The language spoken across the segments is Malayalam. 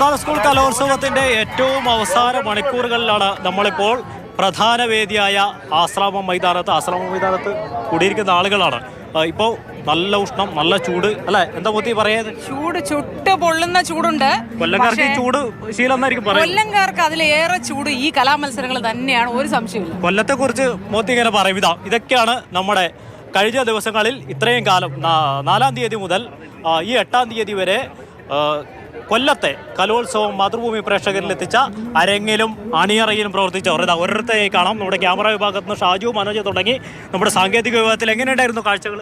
സംസ്ഥാന സ്കൂൾ കലോത്സവത്തിന്റെ ഏറ്റവും അവസാന മണിക്കൂറുകളിലാണ് നമ്മളിപ്പോൾ പ്രധാന വേദിയായ ആശ്രാമം മൈതാനത്ത്. ആശ്രാമം മൈതാനത്ത് കൂടിയിരിക്കുന്ന ആളുകളാണ്. ഇപ്പോൾ ഇപ്പോ നല്ല ഉഷ്ണം നല്ല ചൂട് അല്ലെ? എന്താ പൊത്തി പറയാ ചൂട് ചുട്ട് പൊള്ളുന്ന ചൂടുണ്ട്. കൊല്ലംകാർക്ക് ചൂട് ശീലം കൊല്ലംകാർക്ക് അതിലേറെ ചൂട് ഈ കലാമത്സരങ്ങൾ തന്നെയാണ് ഒരു സംശയമില്ല കൊല്ലത്തെ കുറിച്ച് മോത്തി ഇങ്ങനെ പറയും. ഇതാ ഇതൊക്കെയാണ് നമ്മുടെ കഴിഞ്ഞ ദിവസങ്ങളിൽ ഇത്രയും കാലം നാലാം തീയതി മുതൽ ഈ എട്ടാം തീയതി വരെ കൊല്ലത്തെ കലോത്സവം മാതൃഭൂമി പ്രേക്ഷകരിൽ എത്തിച്ച അരങ്ങിലും അണിയറയിലും പ്രവർത്തിച്ചവർ ഇതാ ഒരിടത്തെ കാണാം. നമ്മുടെ ക്യാമറ വിഭാഗത്ത് നിന്ന് ഷാജു മനോജ് തുടങ്ങി നമ്മുടെ സാങ്കേതിക വിഭാഗത്തിൽ എങ്ങനെയുണ്ടായിരുന്നു കാഴ്ചകൾ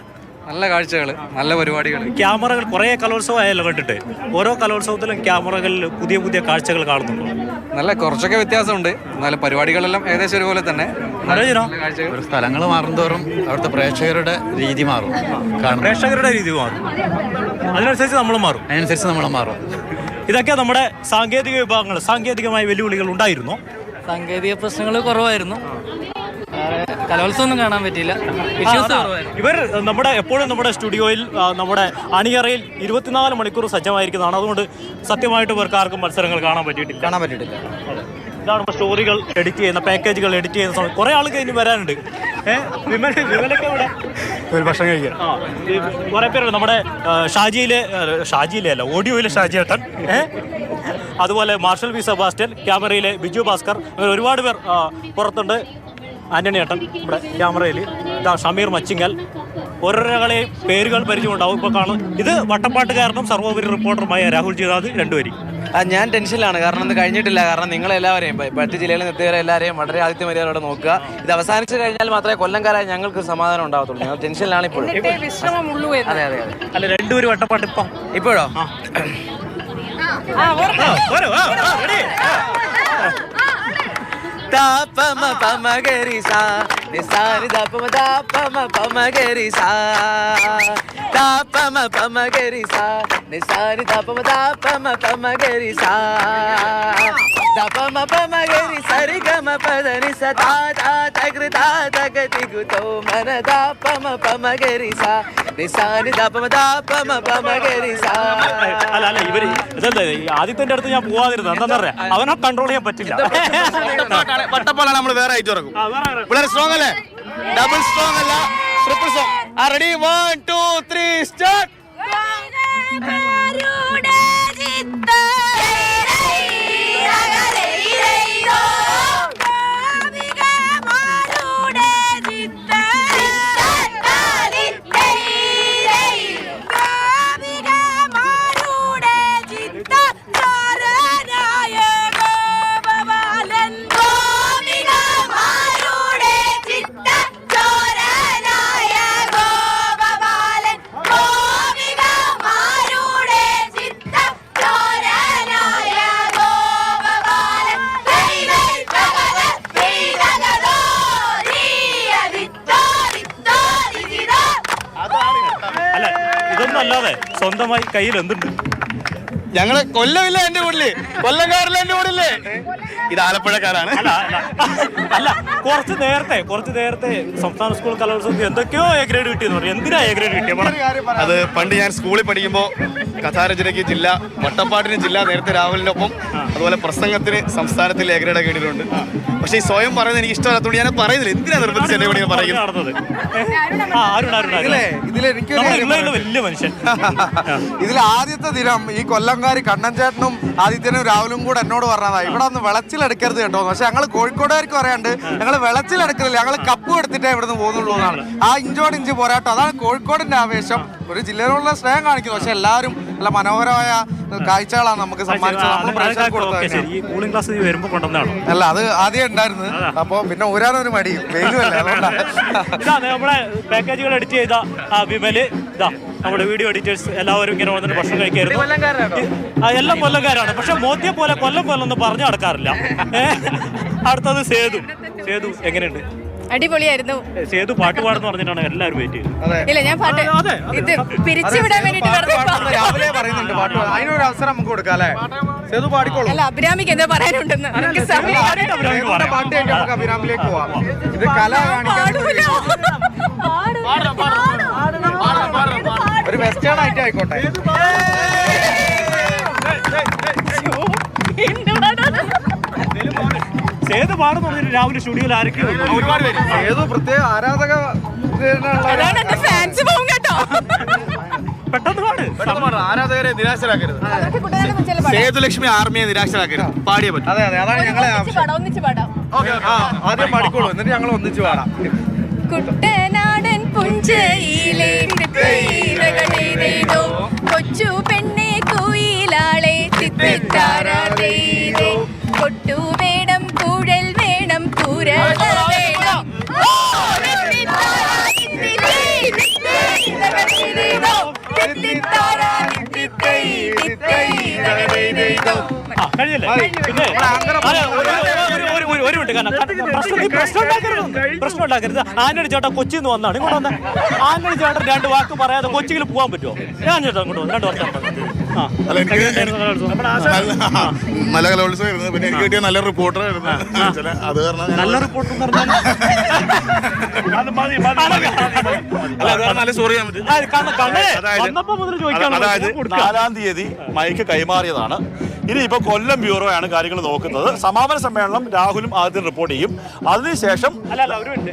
നല്ല കാഴ്ചകൾ നല്ല പരിപാടികൾ ക്യാമറകൾ കുറേ കലോത്സവം ആയല്ലോ കണ്ടിട്ട്. ഓരോ കലോത്സവത്തിലും ക്യാമറകളിൽ പുതിയ പുതിയ കാഴ്ചകൾ കാണുന്നുണ്ടോ? നല്ല കുറച്ചൊക്കെ വ്യത്യാസമുണ്ട്. എന്നാലും പരിപാടികളെല്ലാം ഏകദേശം ഒരുപോലെ തന്നെ. ഒരു സ്ഥലങ്ങൾ മാറുന്തോറും അവിടുത്തെ പ്രേക്ഷകരുടെ രീതി മാറും. പ്രേക്ഷകരുടെ രീതി മാറും. അതിനനുസരിച്ച് നമ്മൾ മാറും. അതിനനുസരിച്ച് നമ്മൾ മാറും. ഇതൊക്കെ നമ്മുടെ സാങ്കേതിക വിഭാഗങ്ങൾ സാങ്കേതികമായ വെല്ലുവിളികൾ ഉണ്ടായിരുന്നു? സാങ്കേതിക പ്രശ്നങ്ങൾ കുറവായിരുന്നു. കലോത്സവം ഒന്നും കാണാൻ പറ്റിയില്ല. ഇവർ നമ്മുടെ എപ്പോഴും നമ്മുടെ സ്റ്റുഡിയോയിൽ നമ്മുടെ അണിയറയിൽ ഇരുപത്തിനാല് മണിക്കൂർ സജ്ജമായിരിക്കുന്നതാണ്. അതുകൊണ്ട് സത്യമായിട്ട് ഇവർക്ക് ആർക്കും മത്സരങ്ങൾ കാണാൻ പറ്റിയിട്ടില്ല. കാണാൻ പറ്റിയിട്ടില്ല. ഇതാണ് സ്റ്റോറികൾ എഡിറ്റ് ചെയ്യുന്ന പാക്കേജുകൾ എഡിറ്റ് ചെയ്യുന്ന സമയത്ത് കുറെ ആൾക്ക് ഇനി വരാനുണ്ട്. ഭക്ഷണം കഴിക്കാൻ കുറെ കുറേ പേരുണ്ട്. നമ്മുടെ ഷാജിയിലെ ഷാജിയിലെ അല്ല ഓഡിയോയിലെ ഷാജി ഏട്ടൻ. അതുപോലെ മാർഷൽ വി സെബാസ്റ്റ്യൻ ക്യാമറയിലെ ബിജു ഭാസ്കർ അങ്ങനെ ഒരുപാട് പേർ പുറത്തുണ്ട്. ആന്റണി ഏട്ടൻ ഇവിടെ ക്യാമറയിൽ. ഇതാ ഷമീർ മച്ചിങ്ങൽ. ഓരോരുകളെയും പേരുകൾ പരിചയമുണ്ടാവും. ഇപ്പോൾ കാണും. ഇത് വട്ടപ്പാട്ടുകാരനും സർവോപരി റിപ്പോർട്ടറുമായ രാഹുൽ ജീതാദ് രണ്ടുപേരും. ആ, ഞാൻ ടെൻഷനിലാണ്. കാരണം ഇത് കഴിഞ്ഞിട്ടില്ല. കാരണം നിങ്ങളെല്ലാവരെയും ഇപ്പൊ മറ്റ് ജില്ലയിൽ നിന്ന് എത്തിയവരെ എല്ലാവരെയും വളരെ ആദ്യത്തെ മര്യാദയോടെ നോക്കുക. ഇത് അവസാനിച്ചു കഴിഞ്ഞാൽ മാത്രമേ കൊല്ലംകാരായ ഞങ്ങൾക്ക് സമാധാനം ഉണ്ടാവത്തുള്ളൂ. ഞങ്ങൾ ടെൻഷനിലാണ് ഇപ്പോഴും. അതെ അതെ അതെ. അല്ല രണ്ടുപേരും വട്ടപ്പാട്ട് ഇപ്പം. ഇപ്പോഴോ? దా పమ పమ గరి సా ని సా ని దా పమ దా పమ పమ గరి సా దా పమ పమ గరి సా ని సా ని దా పమ దా పమ పమ గరి సా దా పమ పమ గరి సరి గమ పద మన దా పమ పమ గరి సా ని అలా ఇవరి ഈ ആദിത്യന്റെ അടുത്ത് ഞാൻ പോവാതിരുന്നത് എന്താ പറയാ അവനെ കൺട്രോൾ ചെയ്യാൻ പറ്റില്ല. വട്ടപ്പാലാണ് നമ്മൾ വേറെ ആയിട്ട് ഇറക്കും. വളരെ സ്ട്രോങ് അല്ലേ? ഡബിൾ സ്ട്രോങ് അല്ല. ട്രിപ്പിൾ സ്ട്രോങ് ആ ready one two three start അല്ലാതെ സ്വന്തമായി കയ്യിൽ എന്തുണ്ട് ഞങ്ങൾ കൊല്ലമില്ല എന്റെ കൂടിൽ കൊല്ലംകാരില്ല എന്റെ കൂടില്ലേ ഇത് ആലപ്പുഴക്കാരാണ്. അല്ല അല്ല. അല്ല കുറച്ച് നേരത്തെ കുറച്ച് നേരത്തെ സംസ്ഥാന സ്കൂൾ കലോത്സവത്തിൽ എന്തൊക്കെയോ എ ഗ്രേഡ് കിട്ടിയെന്ന് പറയും എന്തിനാ എ ഗ്രേഡ് കിട്ടിയ? അത് പണ്ട് ഞാൻ സ്കൂളിൽ പഠിക്കുമ്പോൾ കഥാരചനയ്ക്ക് ജില്ല വട്ടപ്പാട്ടിന് ജില്ല നേരത്തെ രാഹുലിന്റെ ഒപ്പം അതുപോലെ പ്രസംഗത്തിന് സംസ്ഥാനത്തിൽ എ ഗ്രേഡ് കേട്ടിട്ടുണ്ട് പക്ഷേ ഈ സ്വയം പറയുന്നത് എനിക്ക് ഇഷ്ടമല്ലാത്തതുകൊണ്ട് ഞാൻ പറയുന്നില്ല. എന്തിനാ നിർബന്ധിച്ച് എന്നെ കൂടി പറയുന്നത്? ഇതിലെ വലിയ മനുഷ്യൻ. ഇതിൽ ആദ്യത്തെ ദിനം ഈ കൊല്ലംകാരി കണ്ണൻ ചേട്ടനും ആദിത്യനും രാഹുലും കൂടെ എന്നോട് പറഞ്ഞതാ ഇവിടെ ഒന്ന് വിളച്ചിലെടുക്കരുത് കേട്ടോ. പക്ഷെ ഞങ്ങൾ കോഴിക്കോടുകാർക്ക് പറയാണ്ട് ഞങ്ങൾ വിളച്ചിലെടുക്കലില്ല ഞങ്ങൾ കപ്പ് എടുത്തിട്ടേ ഇവിടുന്ന് പോകുന്നുള്ളൂ എന്നാണ്. ആ ഇഞ്ചോട് ഇഞ്ച് പോരാട്ടം അതാണ് കോഴിക്കോടിന്റെ ആവേശം. ഒരു ജില്ലയിലുള്ള സ്നേഹം കാണിക്കുന്നു പക്ഷെ എല്ലാവരും നല്ല മനോഹരമായ കാഴ്ചകളാണ് നമുക്ക് സമ്മാനിച്ചത്. ഈ കൂളിംഗ് കൊണ്ടുവന്നാണോ? അല്ല അത് ആദ്യം ഉണ്ടായിരുന്നു. അപ്പൊ പിന്നെ ഊരാനൊരു മടിയും വെയിലും അല്ലേ അതുകൊണ്ടാണ് നമ്മളെ പാക്കേജുകൾ എഡിറ്റ് ചെയ്ത വിമൽ. ഇതാ. നമ്മുടെ വീഡിയോ എഡിറ്റേഴ്സ് എല്ലാവരും ഇങ്ങനെ വന്നിട്ട് ഭക്ഷണം കഴിക്കായിരുന്നു. ആ, എല്ലാം കൊല്ലംകാരാണ്. പക്ഷെ മോദിയെ പോലെ കൊല്ലം കൊല്ലം പറഞ്ഞു നടക്കാറില്ല. അടുത്തത് സേതു. സേതു എങ്ങനെയുണ്ട്? അടിപൊളിയായിരുന്നു. സേതു പാട്ട് പാടുന്ന പറഞ്ഞിട്ടാണ് എല്ലാവരും വെയിറ്റ് ചെയ്യുന്നത് ഇല്ല ഞാൻ പാട്ട്. ഇത് പിരിച്ചുവിടാൻ വേണ്ടിട്ട് രാവിലെ പറയുന്നുണ്ട് പാട്ട്. അതിനൊരു അവസരം നമുക്ക് കൊടുക്കാം അല്ലേ? സേതു പാടിക്കോളൂ. അല്ല അഭിരാമിക്ക് എന്താ പറയാനുണ്ടെന്ന്. എനിക്ക്. പാട്ട് കേട്ട് നമുക്ക് അഭിരാമിലേക്ക് പോവാം. ഇത് കല കാണിക്കാൻ പാടൂല. ഒരു വെസ്റ്റേൺ ആയിട്ട് ആയിക്കോട്ടെ. ഏത് പാടുന്നു രാവിലെ സ്റ്റുഡിയോയിൽ ആരൊക്കെയോ ഒരുപാട് പേര്. ഏതോ പ്രത്യേക ആരാധക ഫാൻസ് പോകും കേട്ടോ. ആരാധകരെ നിരാശരാക്കരുത്. സേതുലക്ഷ്മി ആർമിയെ നിരാശരാക്കരുത്. പാടിയേ പറ്റും. അതെ അതെ അതാണ് ഞങ്ങളെ ആദ്യം പാടിക്കോളൂ എന്നിട്ട് ഞങ്ങൾ ഒന്നിച്ച് പാടാം. കുട്ടേ പുഞ്ചയിലെ തിത്തൈതകളേതേതോ കൊച്ചു പെണ്ണെ കുയിലാളെ തിത്തിത്താരാതേതേ കൊട്ടു വേണം കുഴൽ വേണം കുരള വേണം ഓ, കഴിഞ്ഞില്ലേ പിന്നെ ഒരു- മിനിറ്റ് കാരണം പ്രശ്നം ഈ പ്രശ്നം ഉണ്ടാക്കരുത് പ്രശ്നം ഉണ്ടാക്കരുത് ആന്റണി ചേട്ടൻ നിന്ന് വന്നാണ്. ഇങ്ങോട്ട് വന്ന. ആന്റണി ചേട്ടൻ രണ്ട് വാക്ക് പറയാതെ കൊച്ചിയിൽ പോകാൻ പറ്റുമോ? ഞാൻ ചേട്ടാ ഇങ്ങോട്ട് വന്നു. രണ്ട് വർഷം. അല്ല എനിക്ക് നല്ല- കലോത്സവം ആയിരുന്നു. പിന്നെ എനിക്ക് കിട്ടിയ നല്ല റിപ്പോർട്ടർ ആയിരുന്നു. ചില അത് കാരണം നല്ല റിപ്പോർട്ട് എന്ന് പറഞ്ഞാൽ അല്ല നല്ല സ്റ്റോറി അതായത് നാലാം തീയതി മൈക്ക് കൈമാറിയതാണ്. ഇനി ഇപ്പൊ കൊല്ലം ബ്യൂറോ ആണ് കാര്യങ്ങൾ നോക്കുന്നത്. സമാപന സമ്മേളനം രാഹുലും ആദ്യം റിപ്പോർട്ട് ചെയ്യും. അതിനുശേഷം അല്ല അല്ല അവരുണ്ട്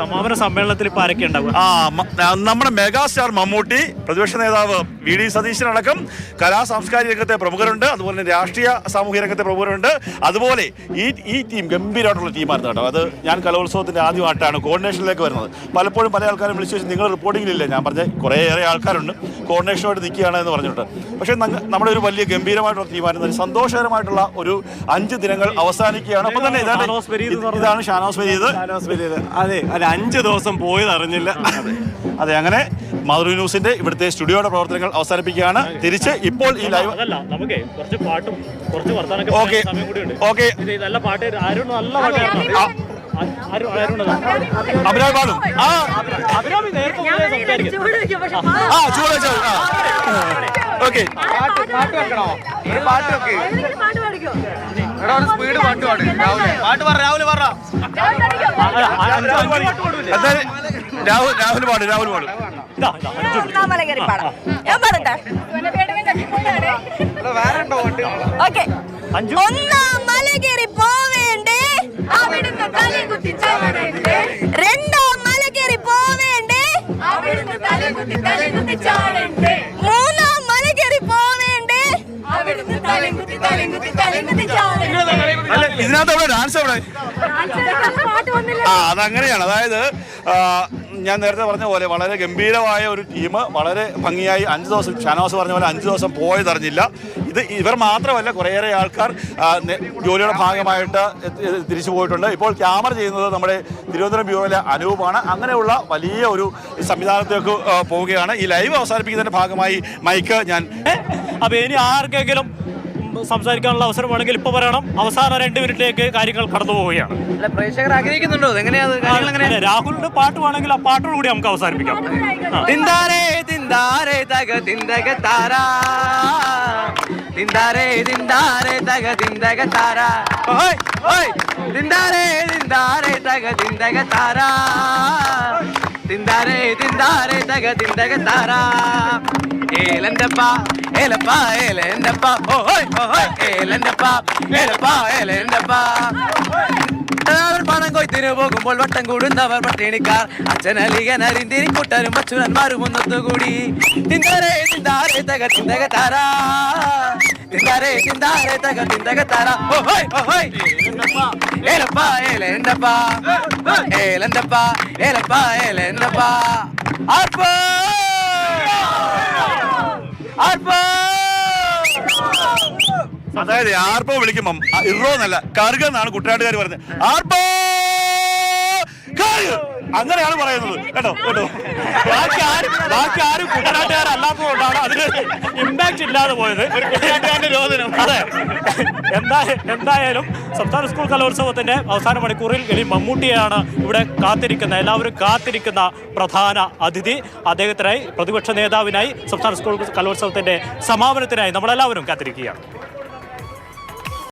സമാപന സമ്മേളനത്തിൽ ഇപ്പൊ ആരൊക്കെ ഉണ്ടാവുക? ആ നമ്മുടെ മെഗാസ്റ്റാർ മമ്മൂട്ടി പ്രതിപക്ഷ നേതാവ് വി ഡി സതീശനടക്കം കലാ സാംസ്കാരിക രംഗത്തെ പ്രമുഖരുണ്ട് അതുപോലെ തന്നെ രാഷ്ട്രീയ സാമൂഹിക രംഗത്തെ പ്രമുഖരുണ്ട്. അതുപോലെ ഈ ഈ ടീം ഗംഭീരമായിട്ടുള്ള ടീമായിരുന്നു കേട്ടോ. അത് ഞാൻ കലോത്സവത്തിന്റെ ആദ്യമായിട്ടാണ് കോർഡിനേഷനിലേക്ക് വരുന്നത്. പലപ്പോഴും പല ആൾക്കാരും വിളിച്ചു വെച്ചാൽ നിങ്ങൾ റിപ്പോർട്ടിങ്ങിലില്ല ഞാൻ പറഞ്ഞ കുറേയേറെ ആൾക്കാരുണ്ട്. കോർഡിനേഷനുമായിട്ട് നിൽക്കുകയാണ് എന്ന് പറഞ്ഞിട്ട്. പക്ഷേ നമ്മുടെ ഒരു വലിയ ഗംഭീരമായിട്ടുള്ള തീരുമാനം സന്തോഷകരമായിട്ടുള്ള ഒരു അഞ്ച് ദിനങ്ങൾ അവസാനിക്കുകയാണ്. അപ്പം തന്നെ ഇതാണ് ഇതാണ് ഷാനോസ് ഫരീദ് അതെ ഒരു അഞ്ച് ദിവസം പോയത് അറിഞ്ഞില്ല അതെ അങ്ങനെ മാതൃ ന്യൂസിന്റെ ഇവിടുത്തെ സ്റ്റുഡിയോയുടെ പ്രവർത്തനങ്ങൾ അവസാനിപ്പിക്കുകയാണ് തിരിച്ച് ഇപ്പോൾ ഈ ലൈവ് നമുക്ക് കുറച്ച് പാട്ടും കുറച്ച് വർത്താനൊക്കെ ഓക്കെ നല്ല പാട്ട് ആരും നല്ല പാട്ടായിരുന്നു അഭിരാമി പാടും ആ അഭിരാമി നേരത്തെ ആ ചൂട് ഓക്കെ പാട്ട് പാട്ട് വെക്കണോ വെക്ക് സ്പീഡ് പാട്ട് പാട്. രാവിലെ പാട്ട് പറ രാഹുൽ പറ രാഹുൽ രാഹുൽ പാട് രാഹുൽ പാട്. ഞാൻ ഓക്കെ. ഒന്നാം മല കയറി പോവേണ്ടേ? അവിടുന്ന് തലകുത്തി ചാടണ്ടേ? രണ്ടാം മല കയറി പോവേണ്ടേ? അവിടുന്ന് തലകുത്തി തലകുത്തി ചാടണ്ടേ? മൂന്നാം മല കയറി പോവേണ്ടേ? അവിടുന്ന് തലകുത്തി തലകുത്തി തലകുത്തി ചാടണ്ടേ അല്ല ഇതിനകത്ത് അവിടെ ഡാൻസ് അവിടെ. ആ അതങ്ങനെയാണ്. അതായത് ഞാൻ നേരത്തെ പറഞ്ഞ പോലെ വളരെ ഗംഭീരമായ ഒരു ടീം വളരെ ഭംഗിയായി അഞ്ച് ദിവസം ഷാനവാസ് പറഞ്ഞ പോലെ അഞ്ച് ദിവസം പോയതറിഞ്ഞില്ല ഇത് ഇവർ മാത്രമല്ല കുറേയേറെ ആൾക്കാർ ജോലിയുടെ ഭാഗമായിട്ട് തിരിച്ചു പോയിട്ടുണ്ട്. ഇപ്പോൾ ക്യാമറ ചെയ്യുന്നത് നമ്മുടെ തിരുവനന്തപുരം ബ്യൂറോയിലെ അനൂപാണ്. അങ്ങനെയുള്ള വലിയ ഒരു സംവിധാനത്തേക്ക് പോവുകയാണ്. ഈ ലൈവ് അവസാനിപ്പിക്കുന്നതിന്റെ ഭാഗമായി മൈക്ക് ഞാൻ അപ്പോൾ ഇനി ആർക്കെങ്കിലും സംസാരിക്കാനുള്ള അവസരം വേണമെങ്കിൽ ഇപ്പൊ പറയണം അവസാന രണ്ട് മിനിറ്റിലേക്ക് കാര്യങ്ങൾ കടന്നു പോവുകയാണ്. പ്രേക്ഷകർ ആഗ്രഹിക്കുന്നുണ്ടോ? എങ്ങനെയാണ് രാഹുലിന്റെ പാട്ട് വേണമെങ്കിൽ ആ പാട്ടോട് കൂടി നമുക്ക് അവസാനിപ്പിക്കാം. ആ. തിന്താരേ തിന്താരേ തക തിന്തക താരാ. തിന്താരേ തിന്താരേ തക തിന്തക താരാ. ഓയ് ഓയ്. തിന്താരേ തിന്താരേ തക തിന്തക താരാ. തിന്താരേ തിന്താരേ തക തിന്തക താരാ ഏലന്തപ്പ ഏലപ്പ ഏലന്തപ്പ ഓയ് ഓയ് ഏലന്തപ്പ ഏലപ്പ ഏലന്തപ്പ അവർ പണം കൊയ്ത്തിന് പോകുമ്പോൾ വട്ടം കൂടുന്നവർ പട്ടിണിക്കാർ അച്ഛനലികൻ അരിന്തിരി കൂട്ടരും അച്ഛനന്മാരും ഒന്നൊത്തുകൂടി തിന്താരേ തിന്താരേ തക തിന്തക താരാ തിന്താരേ തിന്താരേ തക തിന്തക താരാ ഓഹോയ് ഓഹോയ് ഏലപ്പ ഏലന്തപ്പ ഏലന്തപ്പ ഏലപ്പ ഏലന്തപ്പ ആർപ്പോ അതായത് ആർപ്പോ വിളിക്കുമ്പം ഇറോ എന്നല്ല കറുക എന്നാണ് കുട്ടനാട്ടുകാർ പറയുന്നത്. ആർപ്പോ? അങ്ങനെയാണ് പറയുന്നത്. കേട്ടോ കേട്ടോ. ബാക്കി ആരും ബാക്കി ആരും കുട്ടനാട്ടുകാരല്ലാത്തതുകൊണ്ടാണ് അതിന് ഇമ്പാക്ട് ഇല്ലാതെ പോയത്. കുട്ടനാട്ടുകാരന്റെ രോദനം. അതെ. എന്താ എന്തായാലും സംസ്ഥാന സ്കൂൾ കലോത്സവത്തിന്റെ അവസാന മണിക്കൂറിൽ ഇനി മമ്മൂട്ടിയാണ് ഇവിടെ കാത്തിരിക്കുന്ന എല്ലാവരും കാത്തിരിക്കുന്ന പ്രധാന അതിഥി. അദ്ദേഹത്തിനായി പ്രതിപക്ഷ നേതാവിനായി സംസ്ഥാന സ്കൂൾ കലോത്സവത്തിന്റെ സമാപനത്തിനായി നമ്മളെല്ലാവരും കാത്തിരിക്കുകയാണ്.